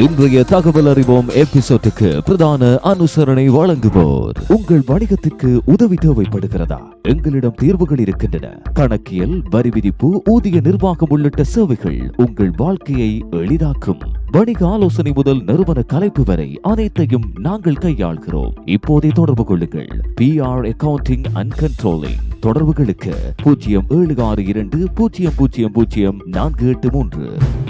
இன்றைய தகவல் அறிவோம் எபிசோட்டுக்கு பிரதான அனுசரணை வழங்குவோர். உங்கள் வணிகத்திற்கு உதவி தேவைப்படுகிறதா? எங்களிடம் தீர்வுகள் இருக்கின்றன. கணக்கியல் வரி விதிப்பு ஊதிய நிர்வாகம் உள்ளிட்ட சேவைகள் உங்கள் வாழ்க்கையை எளிதாக்கும். வணிக ஆலோசனை முதல் நிறுவன கலைப்பு வரை அனைத்தையும் நாங்கள் கையாள்கிறோம். இப்போதே தொடர்பு கொள்ளுங்கள். P R accounting and controlling தொடர்புகளுக்கு பூஜ்ஜியம் ஏழு ஆறு இரண்டு பூஜ்ஜியம் பூஜ்ஜியம் பூஜ்ஜியம் நான்கு எட்டு மூன்று.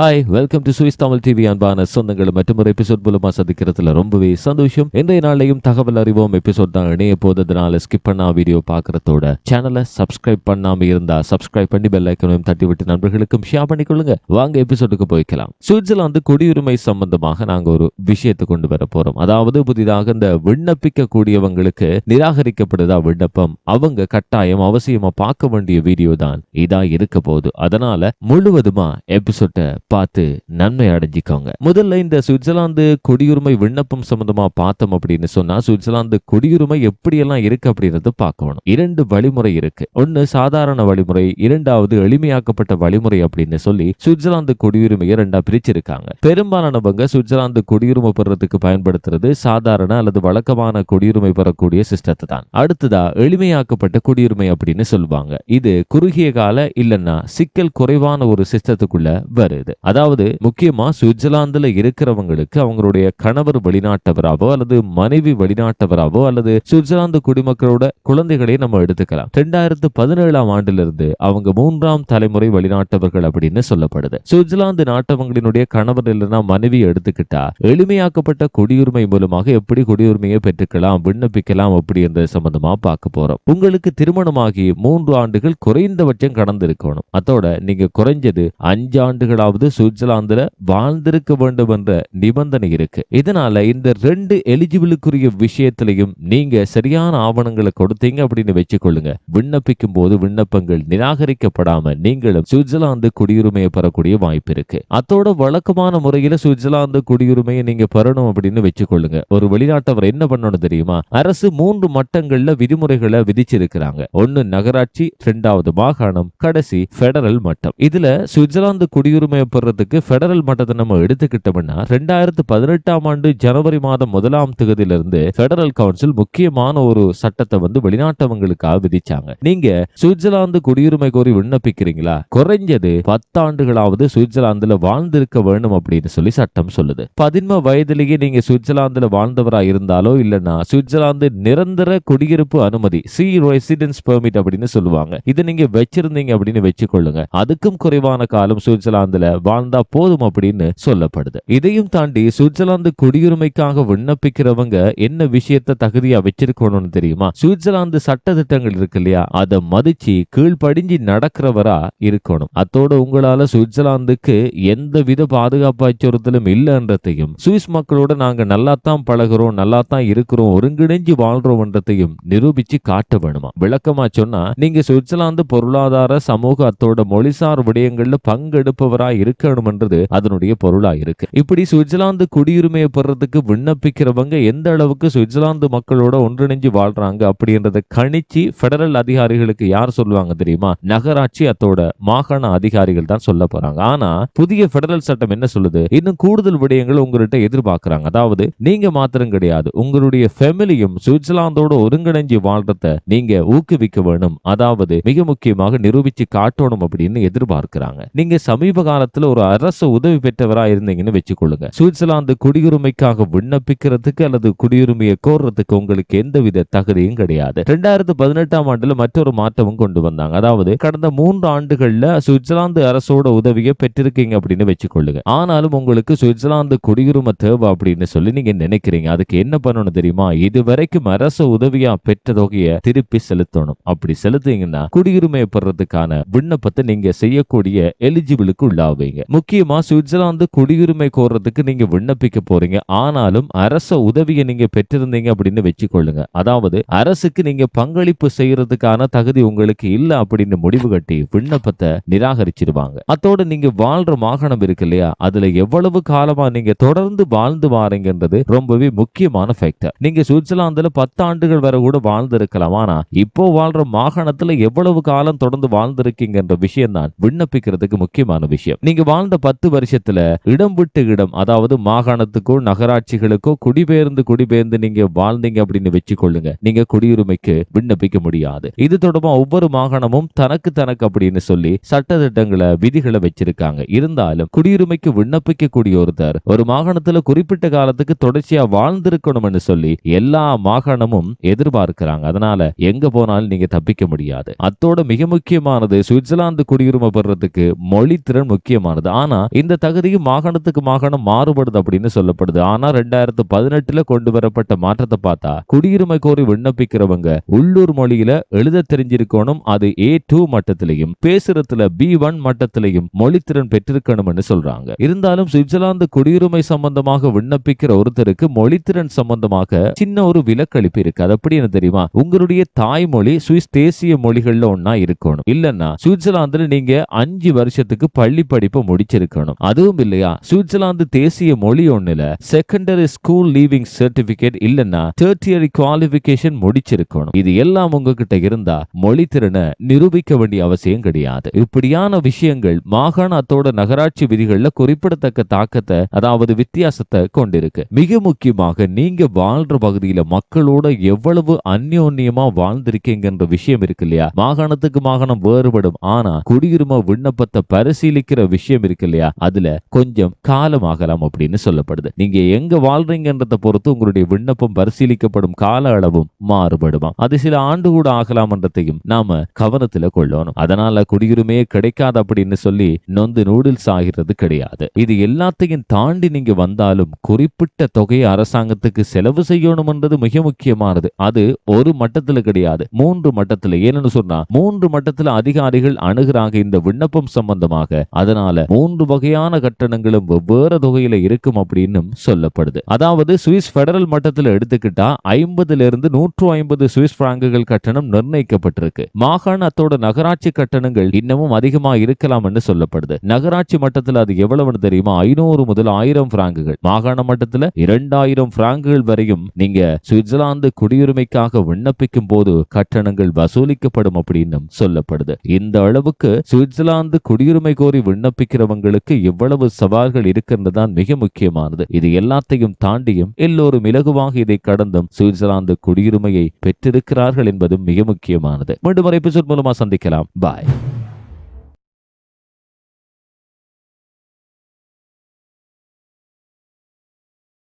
hi welcome to Swiss Tamil TV அன்பான சொந்தங்களும் மற்றும் ஒரு எபிசோட் மூலமா சந்திக்கிறதுல ரொம்பவே சந்தோஷம். இன்றைய நாளையும் தகவல் அறிவோம். எபிசோட் தான் இணைய போததுனால ஸ்கிப் பண்ணா வீடியோ பார்க்கறதோட சேனலை சப்ஸ்கிரைப் பண்ணாம இருந்தா சப்ஸ்கிரைப் பண்ணி பெல் ஐக்கனையும் தட்டி விட்டு நண்பர்களுக்கும் ஷேர் பண்ணிக்கொள்ளுங்க வாங்க எபிசோடுக்கு போய்க்கலாம். சுவிட்சர்லாந்து குடியுரிமை சம்பந்தமாக நாங்க ஒரு விஷயத்தை கொண்டு வர போறோம். அதாவது புதிதாக இந்த விண்ணப்பிக்க கூடியவங்களுக்கு நிராகரிக்கப்படுதா விண்ணப்பம்? அவங்க கட்டாயம் அவசியமா பார்க்க வேண்டிய வீடியோ தான். இதா இருக்க போகுது. அதனால முழுவதுமா எபிசோட்டை பார்த்து நன்மை அடைஞ்சிக்கோங்க. முதல்ல இந்த சுவிட்சர்லாந்து குடியுரிமை விண்ணப்பம் சம்பந்தமா பார்த்தோம் அப்படின்னு சொன்னா சுவிட்சர்லாந்து குடியுரிமை எப்படியெல்லாம் இருக்கு அப்படின்றத பார்க்கணும் இரண்டு வழிமுறை இருக்கு. ஒன்னு சாதாரண வழிமுறை இரண்டாவது எளிமையாக்கப்பட்ட வழிமுறை அப்படின்னு சொல்லி சுவிட்சர்லாந்து குடியுரிமையை ரெண்டா பிரிச்சிருக்காங்க. பெரும்பாலானவங்க சுவிட்சர்லாந்து குடியுரிமை பெறதுக்கு பயன்படுத்துறது சாதாரண அல்லது வழக்கமான குடியுரிமை பெறக்கூடிய சிஸ்டத்தை தான். அடுத்ததா எளிமையாக்கப்பட்ட குடியுரிமை அப்படின்னு சொல்லுவாங்க. இது குறுகிய கால இல்லைன்னா சிக்கல் குறைவான ஒரு சிஸ்டத்துக்குள்ள வருது. அதாவது முக்கியமா சுவிட்சர்லாந்துல இருக்கிறவங்களுக்கு அவங்களுடைய கணவர் வெளிநாட்டவராவோ அல்லது மனைவி வெளிநாட்டவராவோ அல்லது சுவிட்சர்லாந்து குடிமக்களோட குழந்தைகளை நம்ம எடுத்துக்கலாம். ரெண்டாயிரத்து பதினேழாம் ஆண்டிலிருந்து அவங்க மூன்றாம் தலைமுறை வெளிநாட்டவர்கள் அப்படின்னு சொல்லப்படுது. சுவிட்சர்லாந்து நாட்டவங்களினுடைய கணவர் இல்லைன்னா மனைவி எடுத்துக்கிட்டா எளிமையாக்கப்பட்ட குடியுரிமை மூலமாக எப்படி குடியுரிமையை பெற்றுக்கலாம் விண்ணப்பிக்கலாம் அப்படின்றது சம்பந்தமா பார்க்க போறோம். உங்களுக்கு திருமணமாகி மூன்று ஆண்டுகள் குறைந்தபட்சம் கடந்திருக்கணும். அதோட நீங்க குறைஞ்சது அஞ்சு ஆண்டுகளாவது சுவிட்சர்லாந்துல வாழ்ந்திருக்க வேண்டும் என்ற நிபந்தனை இருக்கு. இதனால இந்த ரெண்டு எலிஜிபிளுக்குரிய விஷயத்திலையும் நீங்க சரியான ஆவணங்களை கொடுத்தீங்க அப்படின்னு வச்சுக்கொள்ளுங்க. விண்ணப்பிக்கும் போது விண்ணப்பங்கள் நிராகரிக்கப்படாம நீங்களும் சுவிட்சர்லாந்து குடியுரிமையை பெறக்கூடிய வாய்ப்பு இருக்கு. அத்தோட வழக்கமான முறையில சுவிட்சர்லாந்து குடியுரிமையை நீங்க பெறணும் அப்படின்னு வச்சுக்கொள்ளுங்க. ஒரு வெளிநாட்டவர் என்ன பண்ணணும் தெரியுமா? அரசு மூன்று மட்டங்கள்ல விதிமுறைகளை விதிச்சிருக்கிறாங்க. ஒன்னு நகராட்சி இரண்டாவது மாகாணம் கடைசி பெடரல் மட்டம். இதுல சுவிட்சர்லாந்து குடியுரிமை பெறதுக்கு பெடரல் மட்டத்தை நம்ம எடுத்துக்கிட்டோம்னா ரெண்டாயிரத்து பதினெட்டாம் ஆண்டு ஜனவரி மாதம் முதலாம் தேதியிலிருந்து ஃபெடரல் கவுன்சில் முக்கியமான ஒரு சட்டத்தை வந்து வெளிநாட்டவங்களுக்காக விதிச்சாங்க. நீங்க சுவிட்சர்லாந்து குடியுரிமை கோரி விண்ணப்பிக்கிறீங்களா? குறைஞ்சது பத்தாண்டுகளாவது சுவிட்சர்லாந்துல வாழ்ந்திருக்க வேணும் அப்படின்னு சொல்லி சட்டம் சொல்லுது. பதின்ம வயதிலேயே நீங்க சுவிட்சர்லாந்துல வாழ்ந்தவரா இருந்தாலோ இல்லைன்னா சுவிட்சர்லாந்து நிரந்தர குடியிருப்பு அனுமதி சி ரெசிடென்ஸ் பெர்மிட் அப்படின்னு சொல்லுவாங்க. இது நீங்க வச்சிருந்தீங்க அப்படின்னு வச்சுக்கொள்ளுங்க. அதுக்கும் குறைவான காலம் சுவிட்சர்லாந்துல வாழ்ந்தா போதும் அப்படின்னு சொல்லப்படுது. இதையும் தாண்டி சுவிட்சர்லாந்து குடியுரிமைக்காக விண்ணப்பிக்கிறவங்க என்ன விஷயத்த தகுதியா வச்சிருக்கணும்னு தெரியுமா? சுவிட்சர்லாந்து சட்ட திட்டங்கள் இருக்கு இல்லையா? அதை மதிச்சு கீழ்ப்படிஞ்சு நடக்கிறவரா இருக்கணும். அத்தோட உங்களால சுவிட்சர்லாந்துக்கு எந்த வித பாதுகாப்பு அச்சுறுத்தலும் இல்லைன்றதையும் சுவிஸ் மக்களோட நாங்க நல்லா தான் பழகுறோம் நல்லா தான் இருக்கிறோம் ஒருங்கிணைஞ்சு வாழ்றோம்ன்றதையும் நிரூபிச்சு காட்ட வேணுமா? விளக்கமா சொன்னா நீங்க சுவிட்சர்லாந்து பொருளாதார சமூக அத்தோட மொழிசார் விடயங்கள்ல பங்கெடுப்பவரா இருக்கணும்ன்றது அதனுடைய பொருளா இருக்கு இப்படி சுவிட்சர்லாந்து குடியுரிமையை பெறதுக்கு விண்ணப்பிக்கிறவங்க எந்த அளவுக்கு சுவிட்சர்லாந்து மக்களோட ஒன்றிணைஞ்சு வாழ்றாங்க அப்படின்றத கணிச்சு பெடரல் அதிகாரிகளுக்கு யார் சொல்லுவாங்க தெரியுமா? நகராட்சி அத்தோட மாகாண அதிகாரிகள் தான் சொல்ல போறாங்க. ஆனா புதிய பெடரல் சட்டம் என்ன சொல்லுது? இன்னும் கூடுதல் விடயங்கள் உங்கள்கிட்ட எதிர்பார்க்கறாங்க. அதாவது நீங்க மாத்திரம் கிடையாது. உங்களுடைய ஃபேமிலியும் சுவிட்சர்லாந்தோட ஒருங்கிணைஞ்சு வாழ்றத நீங்க ஊக்குவிக்க வேணும். அதாவது மிக முக்கியமாக நிரூபிச்சு காட்டணும் அப்படின்னு எதிர்பார்க்கிறாங்க. நீங்க சமீப காலத்தில் ஒரு அரசு உதவி பெற்றவரா இருந்தீங்கன்னு வச்சுக்கொள்ளுங்க. சுவிட்சர்லாந்து குடியுரிமைக்காக விண்ணப்பிக்கிறதுக்கு அல்லது குடியுரிமையை கோர்றதுக்கு உங்களுக்கு எந்தவித தகுதியும் கிடையாது. ரெண்டாயிரத்து பதினெட்டாம் ஆண்டுல மற்றொரு மாற்றமும் கொண்டு வந்தாங்க. அதாவது கடந்த மூன்று ஆண்டுகள்ல சுவிட்சர்லாந்து அரசோட உதவியை பெற்றிருக்கீங்க அப்படின்னு வச்சுக்கொள்ளுங்க. ஆனாலும் உங்களுக்கு சுவிட்சர்லாந்து குடியுரிமை தேவை அப்படின்னு சொல்லி நீங்க நினைக்கிறீங்க. அதுக்கு என்ன பண்ணணும் தெரியுமா? இதுவரைக்கும் அரசு உதவியா பெற்ற தொகையை திருப்பி செலுத்தணும். அப்படி செலுத்தீங்கன்னா குடியுரிமை பெறதுக்கான விண்ணப்பத்தை நீங்க செய்யக்கூடிய எலிஜிபிளுக்கு உள்ளாவே போறீங்க முக்கியமா சுவிட்சர்லாந்து குடியுரிமை கோர்றதுக்கு நீங்க விண்ணப்பிக்க போறீங்க. ஆனாலும் அரச உதவியை நீங்க பெற்றிருந்தீங்க அப்படின்னு வச்சுக்கொள்ளுங்க. அதாவது அரசுக்கு நீங்க பங்களிப்பு செய்யறதுக்கான தகுதி உங்களுக்கு இல்ல அப்படின்னு முடிவு கட்டி விண்ணப்பத்தை நிராகரிச்சிருவாங்க. அத்தோட நீங்க வாழ்ற மாகாணம் இருக்கு இல்லையா? அதுல எவ்வளவு காலமா நீங்க தொடர்ந்து வாழ்ந்து வாரீங்கன்றது ரொம்பவே முக்கியமான ஃபேக்டர் நீங்க சுவிட்சர்லாந்துல பத்து ஆண்டுகள் வரை கூட வாழ்ந்து இருக்கலாம் ஆனா இப்போ வாழ்ற மாகாணத்துல எவ்வளவு காலம் தொடர்ந்து வாழ்ந்திருக்கீங்கன்ற விஷயம் தான் விண்ணப்பிக்கிறதுக்கு முக்கியமான விஷயம். நீங்க வாழ்ந்த பத்து வருஷத்துல இடம் விட்டு இடம் அதாவது மாகாணத்துக்கோ நகராட்சிகளுக்கோ குடிபெயர்ந்து குடிபெயர்ந்து நீங்க வாழ்ந்தீங்க அப்படின்னு வச்சுக்கொள்ளுங்க. நீங்க குடியுரிமைக்கு விண்ணப்பிக்க முடியாது. இது தொடர்பா ஒவ்வொரு மாகாணமும் தனக்கு தனக்கு அப்படின்னு சொல்லி சட்ட திட்டங்களை விதிகளை வச்சிருக்காங்க. இருந்தாலும் குடியுரிமைக்கு விண்ணப்பிக்கக்கூடிய ஒருத்தர் ஒரு மாகாணத்துல குறிப்பிட்ட காலத்துக்கு தொடர்ச்சியா வாழ்ந்திருக்கணும்னு சொல்லி எல்லா மாகாணமும் எதிர்பார்க்கிறாங்க. அதனால எங்க போனாலும் நீங்க தப்பிக்க முடியாது. அத்தோட மிக முக்கியமானது சுவிட்சர்லாந்து குடியுரிமை பெறதுக்கு மொழி திறன் முக்கியமான முக்கியமானது ஆனா இந்த தகுதியும் மாகாணத்துக்கு மாகாணம் மாறுபடுது அப்படின்னு சொல்லப்படுது. ஆனா ரெண்டாயிரத்து பதினெட்டுல கொண்டு வரப்பட்ட மாற்றத்தை பார்த்தா குடியுரிமை கோரி விண்ணப்பிக்கிறவங்க உள்ளூர் மொழியில எழுத தெரிஞ்சிருக்கணும். அது ஏ டூ மட்டத்திலையும் பேசுறதுல பி ஒன் மட்டத்திலையும் மொழித்திறன் பெற்றிருக்கணும்னு சொல்றாங்க. இருந்தாலும் சுவிட்சர்லாந்து குடியுரிமை சம்பந்தமாக விண்ணப்பிக்கிற ஒருத்தருக்கு மொழித்திறன் சம்பந்தமாக சின்ன ஒரு விலக்களிப்பு இருக்கு. அது எப்படி என்ன தெரியுமா? உங்களுடைய தாய்மொழி சுவிஸ் தேசிய மொழிகள்ல ஒன்னா இருக்கணும். இல்லன்னா சுவிட்சர்லாந்துல நீங்க அஞ்சு வருஷத்துக்கு பள்ளி படிப்பு முடிச்சிருக்கணும். அதுவும் இல்லையா? சுவிட்சர்லாந்து தேசிய மொழி ஒண்ணுல செகண்டரி ஸ்கூல் லீவிங் சர்டிபிகேட் இல்லைன்னா தேர்ட் இயர் குவாலிபிகேஷன் முடிச்சிருக்கணும். இது எல்லாம் உங்ககிட்ட இருந்தா மொழி திறனை நிரூபிக்க வேண்டிய அவசியம் கிடையாது. இப்படியான விஷயங்கள் மாகாணத்தோட நகராட்சி விதிகள்ல குறிப்பிடத்தக்க தாக்கத்தை அதாவது வித்தியாசத்தை கொண்டிருக்கு. மிக முக்கியமாக நீங்க வாழ்ற பகுதியில மக்களோட எவ்வளவு அந்யோன்யமா வாழ்ந்திருக்கீங்கன்ற விஷயம் இருக்கு இல்லையா? மாகாணத்துக்கு மாகாணம் வேறுபடும். ஆனா குடியுரிமை விண்ணப்பத்தை பரிசீலிக்கிற விஷயம் விஷயம் இருக்கு இல்லையா? அதுல கொஞ்சம் காலம் ஆகலாம் அப்படின்னு சொல்லப்படுது. நீங்க எங்க வாழ்றீங்கன்றத பொறுத்து உங்களுடைய விண்ணப்பம் பரிசீலிக்கப்படும் கால அளவும் மாறுபடுமா? அது சில ஆண்டு கூட ஆகலாம்ன்றதையும் நாம கவனத்துல கொள்ளணும். அதனால குடியுரிமையே கிடைக்காது அப்படின்னு சொல்லி நொந்து நூடுல்ஸ் ஆகிறது கிடையாது. இது எல்லாத்தையும் தாண்டி நீங்க வந்தாலும் குறிப்பிட்ட தொகையை அரசாங்கத்துக்கு செலவு செய்யணும்ன்றது மிக முக்கியமானது. அது ஒரு மட்டத்துல கிடையாது. மூன்று மட்டத்துல. ஏன்னு சொன்னா மூன்று மட்டத்துல அதிகாரிகள் அணுகிறாங்க இந்த விண்ணப்பம் சம்பந்தமாக. அதனால மூன்று வகையான கட்டணங்களும் வெவ்வேறு தொகையில இருக்கும் அப்படின்னு சொல்லப்படுது. அதாவது சுவிஸ் பெடரல் மட்டத்தில் எடுத்துக்கிட்டா ஐம்பதுல இருந்து நூற்று ஐம்பது சுவிஸ் பிராங்குகள் கட்டணம் நிர்ணயிக்கப்பட்டிருக்கு. மாகாணத்தோட நகராட்சி கட்டணங்கள் இன்னமும் அதிகமா என்று சொல்லப்படுது. நகராட்சி மட்டத்தில் அது எவ்வளவுன்னு தெரியுமா? ஐநூறு முதல் ஆயிரம் பிராங்குகள். மாகாண மட்டத்துல இரண்டாயிரம் பிராங்குகள் வரையும் நீங்க சுவிட்சர்லாந்து குடியுரிமைக்காக விண்ணப்பிக்கும் போது கட்டணங்கள் வசூலிக்கப்படும் அப்படின்னும் சொல்லப்படுது. இந்த அளவுக்கு சுவிட்சர்லாந்து குடியுரிமை கோரி விண்ணப்ப விண்ணப்பிக்கிறவங்களுக்கு எவ்வளவு சவால்கள் இருக்கின்றதுதான் மிக முக்கியமானது. இது எல்லாத்தையும் தாண்டியும் எல்லோரும் இலகுவாக இதை கடந்தும் சுவிட்சர்லாந்து குடியுரிமையை பெற்றிருக்கிறார்கள் என்பதும் மிக முக்கியமானது. மீண்டும் ஒரு எபிசோட் மூலமா சந்திக்கலாம். பாய்